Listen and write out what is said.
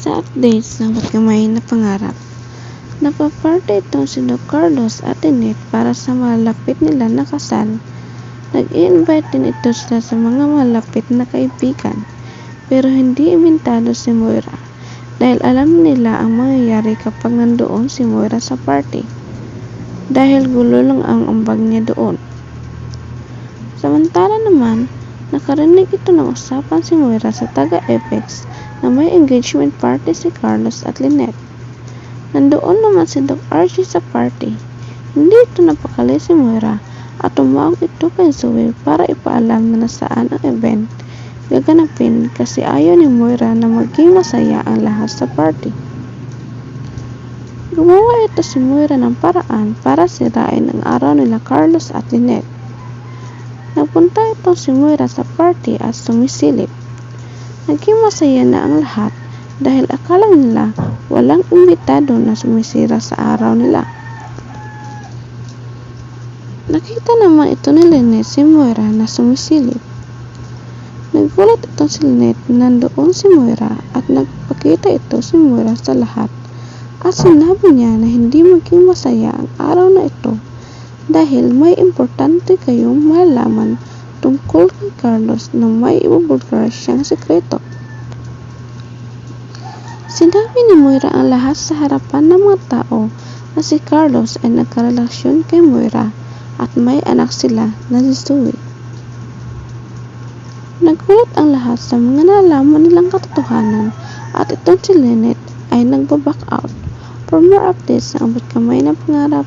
Sa updates ng Pagkamay na Pangarap, napaparte itong si Doc Carlos at Lynette para sa malapit nila na kasal. Nag-i-invite din ito sila sa mga malapit na kaibigan, pero hindi imbitado si Moira dahil alam nila ang mangyayari kapag nandoon si Moira sa party. Dahil gulo lang ang ambag niya doon. Samantala naman, nakarinig ito ng usapan si Moira sa taga-Apex na may engagement party si Carlos at Lynette. Nandoon naman si Doc Archie sa party. Hindi ito napakali si Moira at tumawag ito kay Zoe para ipaalam na nasaan ang event gaganapin kasi ayaw ni Moira na maging masaya ang lahat sa party. Gumawa ito si Moira ng paraan para sirain ang araw nila Carlos at Lynette. Nagpunta ito si Moira sa party at sumisilip. Naging masaya na ang lahat dahil akala nila walang imbitado na sumisira sa araw nila. Nakita naman ito ni Lynette si Moira na sumisilip. Nagulat ito si Lynette na nandoon si Moira at nagpakita ito si Moira sa lahat at sinabi niya na hindi maging masaya ang araw na ito dahil may importante kayong malaman tungkol kay Carlos na may ibubulgar siyang sekreto. Sinabi ni Moira ang lahat sa harapan ng mga tao na si Carlos ay nagkarelasyon kay Moira at may anak sila na si Zoe. Nagulat ang lahat sa mga nalaman nilang katotohanan at itong si Lynette ay nagbaback out. For more updates sa Abot Kamay na Pangarap,